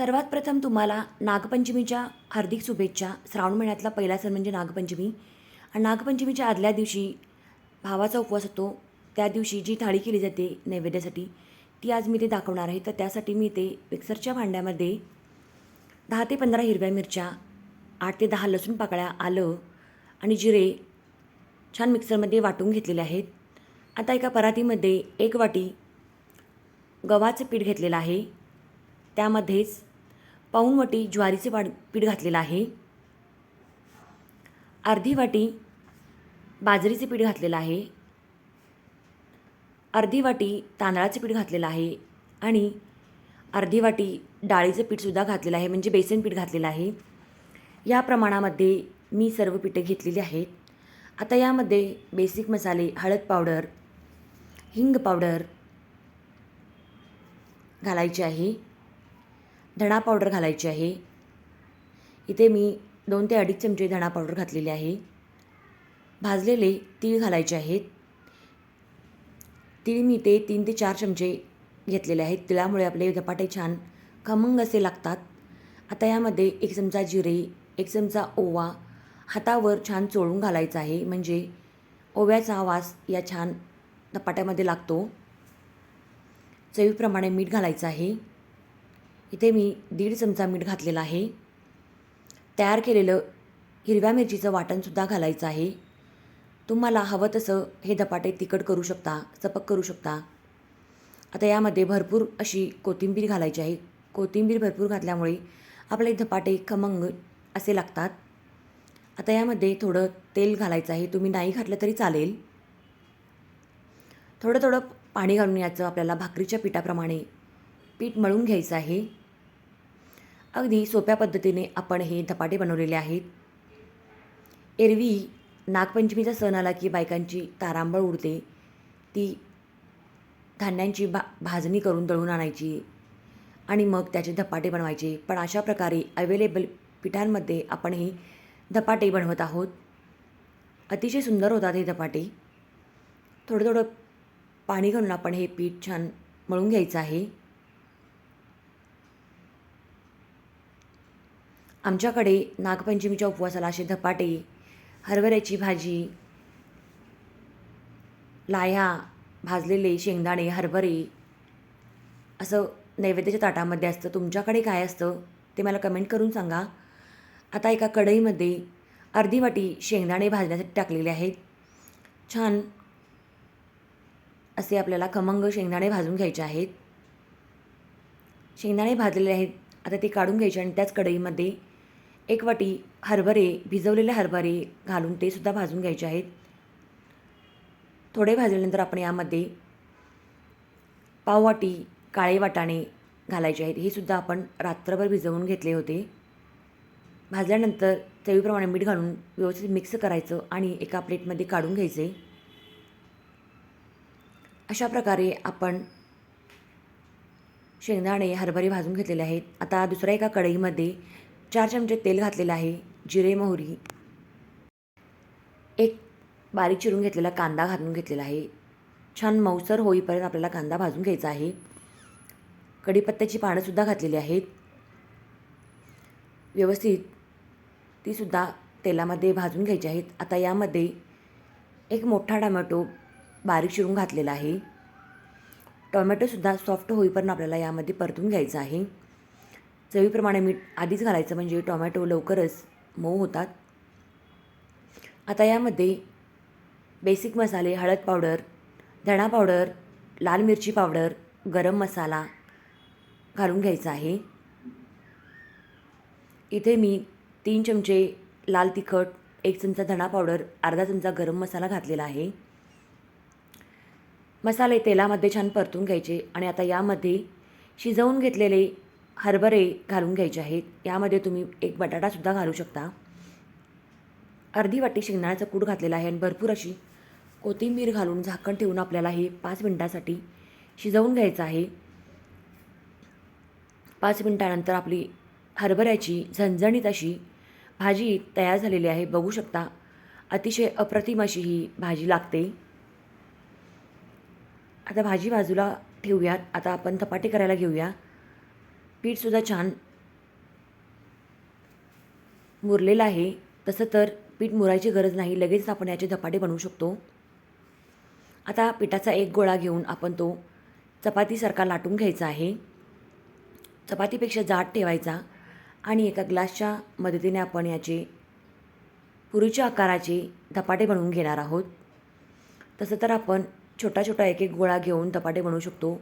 सर्वात प्रथम तुम्हाला नागपंचमीच्या हार्दिक शुभेच्छा. श्रावण महिन्यातला पहिला सण म्हणजे नागपंचमी. आणि नागपंचमीच्या आदल्या दिवशी भावाचा उपवास होतो त्या दिवशी जी थाळी केली जाते नैवेद्यासाठी ती आज मी ते दाखवणार आहे. तर त्यासाठी मी ते मिक्सरच्या भांड्यामध्ये दहा ते पंधरा हिरव्या मिरच्या आठ ते दहा लसूण पाकळ्या आलं आणि जिरे छान मिक्सरमध्ये वाटून घेतलेले आहेत. आता एका परातीमध्ये एक वाटी गव्हाचं पीठ घेतलेलं आहे. त्यामध्येच पाऊण वाटी ज्वारीचे वाट पीठ घातलेलं आहे. अर्धी वाटी बाजरीचे पीठ घातलेलं आहे. अर्धी वाटी तांदळाचं पीठ घातलेलं आहे आणि अर्धी वाटी डाळीचं पीठसुद्धा घातलेलं आहे म्हणजे बेसन पीठ घातलेलं आहे. या प्रमाणामध्ये मी सर्व पीठं घेतलेली आहेत. आता यामध्ये बेसिक मसाले हळद पावडर हिंग पावडर घालायची आहे. धणा पावडर घालायची आहे. इथे मी दोन ते अडीच चमचे धणा पावडर घातलेले आहे. भाजलेले तीळ घालायचे आहेत. तीळ मी ते तीन ते चार चमचे घेतलेले आहेत. तिळामुळे आपले धपाटे छान खमंग असे लागतात. आता यामध्ये एक चमचा जिरे एक चमचा ओवा हातावर छान चोळून घालायचा आहे. म्हणजे ओव्याचा वास या छान धपाट्यामध्ये लागतो. चवीप्रमाणे मीठ घालायचं आहे. इथे मी दीड चमचा मीठ घातलेला आहे. तयार केलेलं हिरव्या मिरचीचं वाटणसुद्धा घालायचं आहे. तुम्हाला हवं तसं हे धपाटे तिखट करू शकता चपक करू शकता. आता यामध्ये भरपूर अशी कोथिंबीर घालायची आहे. कोथिंबीर भरपूर घातल्यामुळे आपले धपाटे खमंग असे लागतात. आता यामध्ये थोडं तेल घालायचं आहे. तुम्ही नाही घातलं तरी चालेल. थोडं थोडं पाणी घालून याचं आपल्याला भाकरीच्या पिठाप्रमाणे पीठ मळून घ्यायचं आहे. अगदी सोप्या पद्धतीने आपण हे धपाटे बनवलेले आहेत. एरवी नागपंचमीचा सण आला की बायकांची तारांबळ उडते. ती धान्यांची भा भाजणी करून दळून आणायची आणि मग त्याचे धपाटे बनवायचे. पण अशा प्रकारे अवेलेबल पिठांमध्ये आपण हे धपाटे बनवत आहोत. अतिशय सुंदर होतात हे धपाटे. थोडं थोडं पाणी घालून आपण हे पीठ छान मळून घ्यायचं आहे. आमच्याकडे नागपंचमीच्या उपवासाला असे धपाटे हरभऱ्याची भाजी लाह्या भाजलेले शेंगदाणे हरभरे असं नैवेद्याच्या ताटामध्ये असतं. तुमच्याकडे काय असतं ते मला कमेंट करून सांगा. आता एका कढईमध्ये अर्धी वाटी शेंगदाणे भाजण्यासाठी टाकलेले आहेत. छान असे आपल्याला खमंग शेंगदाणे भाजून घ्यायचे आहेत. शेंगदाणे भाजलेले आहेत. आता ते काढून घ्यायचे आणि त्याच कढईमध्ये एक वाटी हरभरे भिजवलेले हरभरे घालून ते सुद्धा भाजून घ्यायचे आहेत. थोडे भाजल्यानंतर आपण यामध्ये पाववाटी काळे वाटाणे घालायचे आहेत. हे सुद्धा आपण रात्रभर भिजवून घेतले होते. भाजल्यानंतर चवीप्रमाणे मीठ घालून व्यवस्थित मिक्स करायचं आणि एका प्लेटमध्ये काढून घ्यायचे. अशा प्रकारे आपण शेंगदाणे हरभरे भाजून घेतलेले आहेत. आता दुसऱ्या एका कढईमध्ये चार चमचे तेल घातलेलं आहे जिरे मोहरी. एक बारीक चिरून घेतलेला कांदा घालून घेतलेला आहे. छान मऊसर होईपर्यंत आपल्याला कांदा भाजून घ्यायचा आहे. कढीपत्त्याची पानंसुद्धा घातलेली आहेत. व्यवस्थित तीसुद्धा तेलामध्ये भाजून घ्यायची आहेत. आता यामध्ये एक मोठा टमॅटो बारीक चिरून घातलेला आहे. टोमॅटोसुद्धा सॉफ्ट होईपर्यंत आपल्याला यामध्ये परतून घ्यायचं आहे. चवीप्रमाणे मीठ आधीच घालायचं म्हणजे टोमॅटो लवकरच मऊ होतात. आता यामध्ये बेसिक मसाले हळद पावडर धणा पावडर लाल मिरची पावडर गरम मसाला घालून घ्यायचा आहे. इथे मी तीन चमचे लाल तिखट एक चमचा धणा पावडर अर्धा चमचा गरम मसाला घातलेला आहे. मसाले तेलामध्ये छान परतून घ्यायचे आणि आता यामध्ये शिजवून घेतलेले हरभरे घालून घ्यायचे आहेत. यामध्ये तुम्ही एक बटाटासुद्धा घालू शकता. अर्धी वाटी शेंगदाण्याचा कूट घातलेला आहे आणि भरपूर अशी कोथिंबीर घालून झाकण ठेवून आपल्याला हे पाच मिनटासाठी शिजवून घ्यायचं आहे. पाच मिनटानंतर आपली हरभऱ्याची झणझणीत अशी भाजी तयार झालेली आहे. बघू शकता अतिशय अप्रतिम अशी ही भाजी लागते. आता भाजी बाजूला ठेवूयात. आता आपण धपाटे करायला घेऊया. पीठसुद्धा छान मुरलेलं आहे. तसं तर पीठ मुरायची गरज नाही. लगेच आपण याचे धपाटे बनवू शकतो. आता पिठाचा एक गोळा घेऊन आपण तो चपातीसारखा लाटून घ्यायचा आहे. चपातीपेक्षा जाड ठेवायचा आणि एका ग्लासच्या मदतीने आपण याचे पुरीच्या आकाराचे धपाटे बनवून घेणार आहोत. तसं तर आपण छोटा छोटा एक एक गोळा घेऊन धपाटे बनवू शकतो.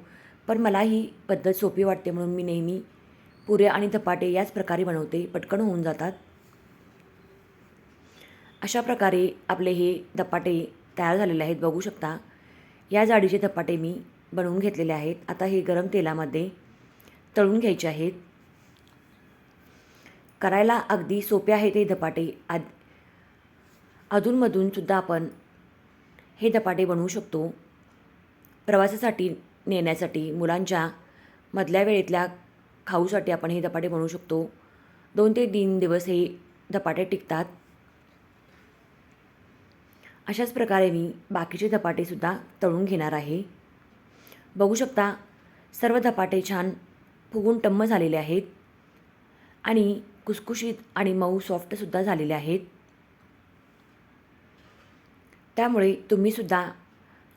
पण मला ही पद्धत सोपी वाटते म्हणून मी नेहमी पुऱ्या आणि धपाटे याच प्रकारे बनवते पटकन होऊन जातात. अशा प्रकारे आपले हे धपाटे तयार झालेले आहेत बघू शकता. या जाडीचे धपाटे मी बनवून घेतलेले आहेत. आता हे गरम तेलामध्ये तळून घ्यायचे आहेत. करायला अगदी सोपे आहेत हे धपाटे. आद अधूनमधूनसुद्धा आपण हे धपाटे बनवू शकतो. प्रवासासाठी नेण्यासाठी मुलांच्या मधल्या वेळेतल्या खाऊसाठी आपण हे धपाटे बनवू शकतो. दोन ते तीन दिवस हे धपाटे टिकतात. अशाच प्रकारे मी बाकीचे धपाटेसुद्धा तळून घेणार आहे. बघू शकता सर्व धपाटे छान फुगून टम्म झालेले आहेत आणि कुसकुशीत आणि मऊ सॉफ्टसुद्धा झालेले आहेत. त्यामुळे तुम्हीसुद्धा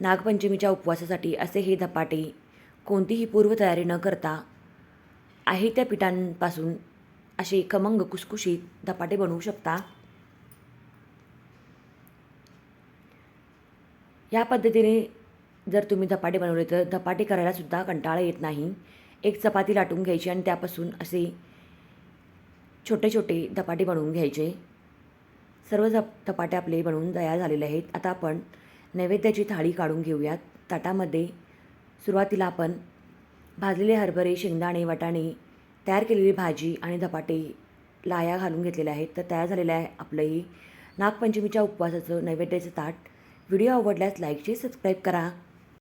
नागपंचमीच्या उपवासासाठी असे हे धपाटे कोणतीही पूर्वतयारी न करता आहे त्या पिठांपासून असे खमंग कुसकुशीत धपाटे बनवू शकता. या पद्धतीने जर तुम्ही धपाटे बनवले तर धपाटे करायलासुद्धा कंटाळा येत नाही. एक चपाती लाटून घ्यायची आणि त्यापासून असे छोटे छोटे धपाटे बनवून घ्यायचे. सर्व झप धपाटे आपले बनवून तयार झालेले आहेत. आता आपण नैवेद्याची थाळी काढून घेऊयात. ताटामध्ये सुरुवातीला आपण भाजलेले हरभरे शेंगदाणे वाटाणे तयार केलेली भाजी आणि धपाटे लाया घालून घेतलेले आहेत. तर तयार झालेलं आहे आपलंही नागपंचमीच्या उपवासाचं नैवेद्याचं ताट. व्हिडिओ आवडल्यास लाईक शेअर सबस्क्राईब करा.